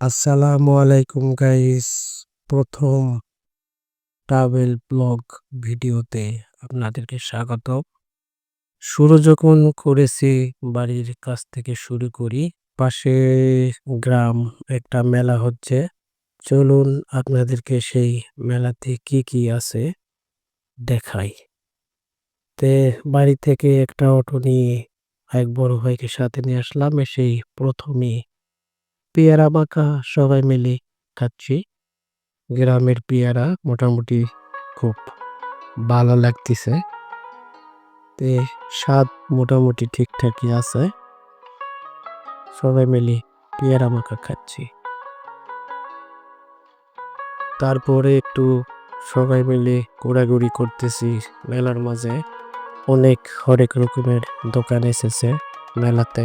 আসসালামু আলাইকুম গাইস প্রথম ট্রাভেল ব্লগ ভিডিওতে আপনাদেরকে স্বাগত শুরু যখন করেছি বাড়ির কাছ থেকে শুরু করি, পাশে গ্রাম একটা মেলা হচ্ছে। চলুন আপনাদেরকে সেই মেলাতে কি কি আছে দেখাই। তে বাড়ি থেকে একটা অটো নিয়ে, এক বড় ভাইকে সাথে নিয়ে আসলাম, এসেই প্রথমেই পেয়ারা মাখা সবাই মিলে খাচ্ছি। গ্রামের পেয়ারা মোটামুটি খুব ভালো লাগতেছে। তে স্বাদ মোটামুটি ঠিকঠাকই আছে। সবাই মিলে পেয়ারা মাখা খাচ্ছি। তারপরে একটু সবাই মিলে ঘোরাঘুরি করতেছি মেলার মাঝে। অনেক হরেক রকমের দোকান এসেছে মেলাতে।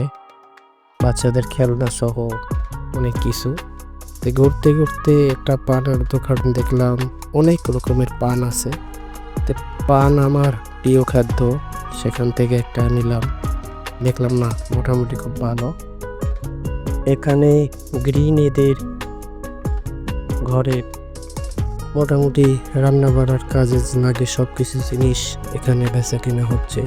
বাচ্চাদের খেলনা সহ অনেক কিছু। তো ঘুরতে ঘুরতে একটা পানের দোকান দেখলাম, অনেক রকমের পান আছে। তো পান আমার প্রিয় খাদ্য, সেখান থেকে একটা নিলাম। দেখলাম না, মোটামুটি খুব ভালো। এখানে গৃহিণীদের ঘরে মোটামুটি রান্না বাড়ার কাজে লাগে সব কিছু জিনিস এখানে বেচা কিনা হচ্ছে।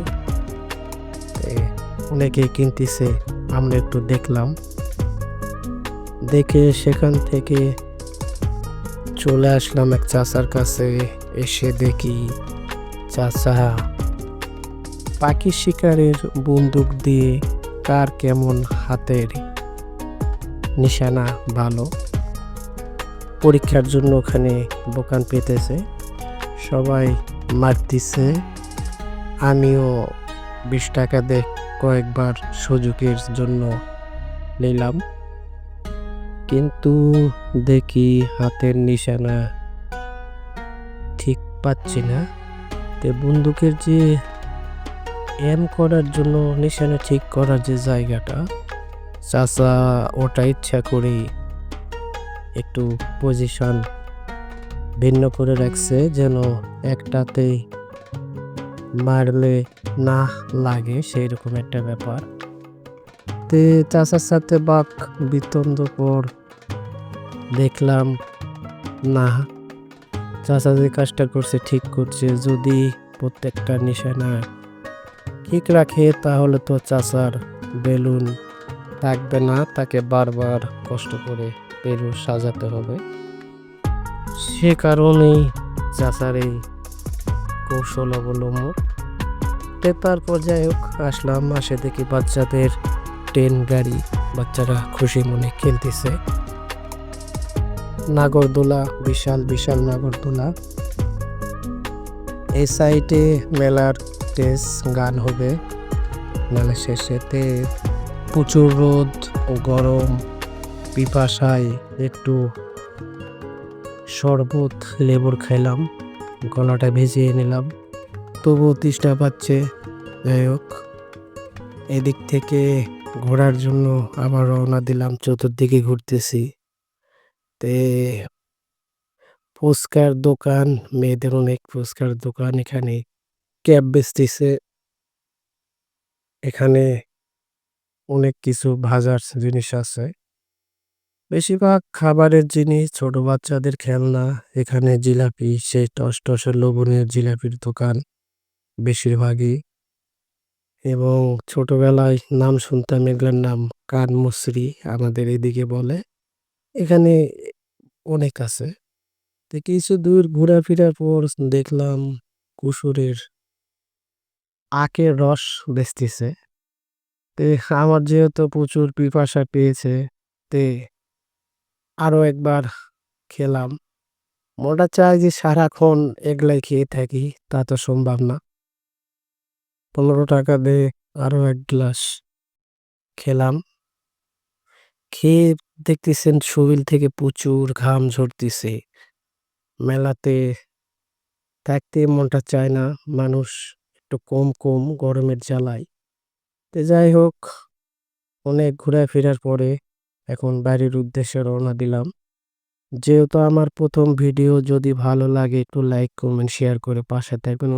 অনেকে কিনতেছে, আমরা একটু দেখলাম। দেখে সেখান থেকে চলে আসলাম এক চাচার কাছে। এসে দেখি চাচা পাখি শিকারের বন্দুক দিয়ে কার কেমন হাতের নিশানা ভালো। পরীক্ষার জন্য ওখানে দোকান পেতেছে। সবাই মারতিছে আমিও বিশ টাকা দিয়ে কয়েকবার সুযোগের জন্য নিলাম। কিন্তু দেখি হাতের নিশানা ঠিক পাচ্ছি না। তে বন্দুকের যে এম করার জন্য নিশানা ঠিক করার যে জায়গাটা, চাচা ওটা ইচ্ছা করেই একটু পজিশন ভিন্ন করে রাখছে যেন একটাতেই মারলে না লাগে সেই রকম একটা ব্যাপার। তে চাচার সাথে বাক বিতন্দ পর দেখলাম, না, চাচা যে কাজটা করছে ঠিক করছে, যদি প্রত্যেকটা নিশানা ঠিক রাখে, তাহলে তো চাচার বেলুন থাকবে না, তাকে বারবার কষ্ট করে বেলুন সাজাতে হবে। সে কারণেই চাচার এই কৌশল অবলম্বন। তে তারপর যাই হোক, আসলাম, আসে দেখি বাচ্চাদের ট্রেন গাড়ি, বাচ্চারা খুশি মনে খেলতেছে। নাগরদোলা, বিশাল বিশাল নাগরদোলা। এই সাইডে মেলার টেস গান হবে। মেলা শেষেতে প্রচুর রোদ ও গরম। পিপাসায় একটু শরবত, লেবুর খাইলাম গলাটা ভেজিয়ে নিলাম। তবুও তৃষ্ণা পাচ্ছে, যাই হোক। এদিক থেকে ঘোরার জন্য আবার রওনা দিলাম, চতুর্দিকে ঘুরতেছি। তে ফুচকার দোকান, মেয়েদের অনেক ফুচকার দোকান এখানে। ক্যাব বেচতেছে। এখানে অনেক কিছু ভাজার জিনিস আছে। বেশিরভাগ খাবারের জিনিস, ছোট বাচ্চাদের খেলনা, এখানে জিলাপি, সেই টস টসের লবণের জিলাপির দোকান বেশিরভাগই। এবং ছোটবেলায় নাম শুনতাম এগুলোর নাম কান কানমুসরি আমাদের এদিকে বলে। এখানে অনেক আছে। কিছু দূর ঘোরাফেরার পর দেখলাম কুসুরের আখের রস বেচতেছে। তে আমার যেহেতু প্রচুর পিপাসা পেয়েছে, তে আরও একবার খেলাম। মোটা চাই যে সারাক্ষণ এগুলাই খেয়ে থাকি, তা তো সম্ভব না। পনেরো টাকা দিয়ে আরও এক গ্লাস খেলাম। খেয়ে দেখতেছেন শরীর থেকে প্রচুর ঘাম ঝরতেছে। মেলাতে থাকতে মনটা চায় না, মানুষ একটু কম কম গরমের জ্বালায়। তো যাই হোক, অনেক ঘোরাফেরার পরে এখন বাড়ির উদ্দেশ্যে রওনা দিলাম। যেহেতু আমার প্রথম ভিডিও, যদি ভালো লাগে একটু লাইক কমেন্ট শেয়ার করে পাশে থাকবেন